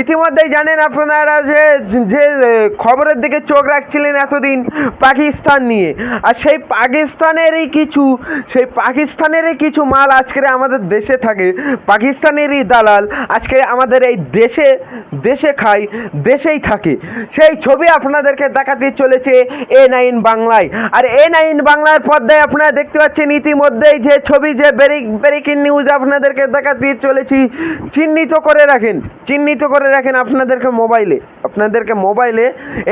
ইতিমধ্যেই জানেন আপনারা যে যে খবরের দিকে চোখ রাখছিলেন এতদিন পাকিস্তান নিয়ে। আর সেই পাকিস্তানেরই কিছু, সেই পাকিস্তানেরই কিছু মাল আজকে আমাদের দেশে থাকে। পাকিস্তানেরই দালাল আজকে আমাদের এই দেশে দেশে খায়, দেশেই থাকে। সেই ছবি আপনাদেরকে দেখাতে চলেছে এ নাইন বাংলায়। আর এ নাইন বাংলার পর্দায় আপনারা দেখতে পাচ্ছেন ইতিমধ্যেই যে ছবি, যে ব্রেক নিউজ আপনাদেরকে দেখাতে চলেছি। চিহ্নিত করে রাখেন, চিহ্নিত করে রাখেন আপনাদেরকে মোবাইলে আপনাদেরকে মোবাইলে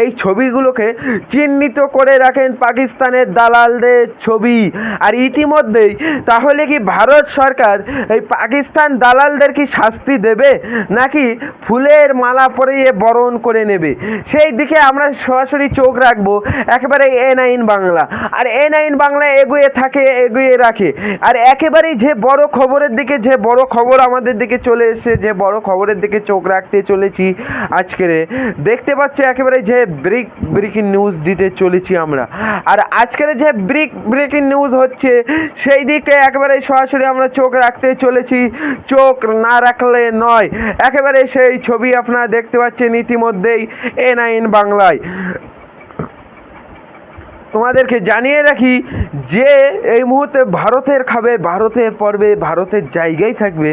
এই ছবিগুলোকে চিহ্নিত করে রাখেন পাকিস্তানের দালালদের ছবি। আর ইতিমধ্যেই, তাহলে কি ভারত সরকার এই পাকিস্তান দালালদের কি শাস্তি দেবে? নাকি ফুলের মালা পরিয়ে বরণ করে নেবে? সেই দিকে আমরা সরাসরি চোখ রাখব, একেবারে এ নাইন বাংলা। আর এ নাইন বাংলা এগুয়ে থাকে, এগুয়ে রাখে। আর একেবারেই যে বড় খবরের দিকে, যে বড় খবর আমাদের দিকে চলে এসেছে, যে বড় খবরের দিকে চোখ রাখতে চলেছি আজকের। দেখতে পাচ্ছ একেবারে যে ব্রেক ব্রেকিং নিউজ দিতে চলেছি আমরা। আর আজকের যে ব্রেক ব্রেকিং নিউজ হচ্ছে, সেই দিকে একেবারে সরাসরি আমরা চোখ রাখতে চলেছি। চোখ না রাখলে নয়। একেবারে সেই ছবি আপনারা দেখতে পাচ্ছেন ইতিমধ্যেই এ নাইন বাংলায়। তোমাদেরকে জানিয়ে রাখি যে এই মুহূর্তে ভারতের খাবে, ভারতের পর্বে, ভারতের জায়গায় থাকবে।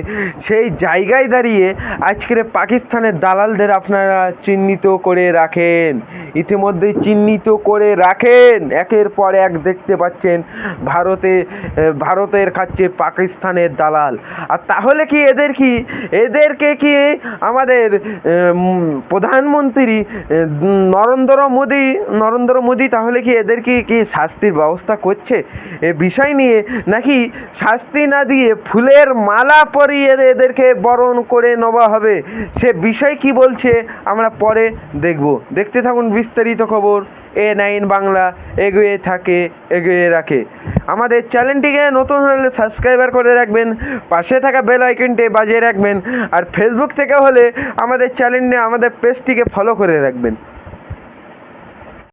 সেই জায়গায় দাঁড়িয়ে আজকের পাকিস্তানের দালালদের আপনারা চিহ্নিত করে রাখেন। ইতিমধ্যেই চিহ্নিত করে রাখেন। একের পর এক দেখতে পাচ্ছেন ভারতে ভারতের খাচ্ছে পাকিস্তানের দালাল। আর তাহলে কি এদের কি? এদেরকে কি আমাদের প্রধানমন্ত্রী নরেন্দ্র মোদী নরেন্দ্র মোদী তাহলে কি এদের কি কি শাস্তির ব্যবস্থা করছে? এ বিষয় নিয়ে নাকি শাস্তি না দিয়ে ফুলের মালা পরিয়ে এদেরকে বরণ করে নেওয়া হবে? সে বিষয় কি বলছে আমরা পরে দেখব। দেখতে থাকুন বিস্তারিত খবর। এ নাইন বাংলা, এগিয়ে থাকে, এগিয়ে রাখে। আমাদের চ্যানেলটিকে নতুন হলে সাবস্ক্রাইবার করে রাখবেন, পাশে থাকা বেল আইকনটি বাজিয়ে রাখবেন, আর ফেসবুক থেকে হলে আমাদের চ্যানেলে আমাদের পেজটিকে ফলো করে রাখবেন।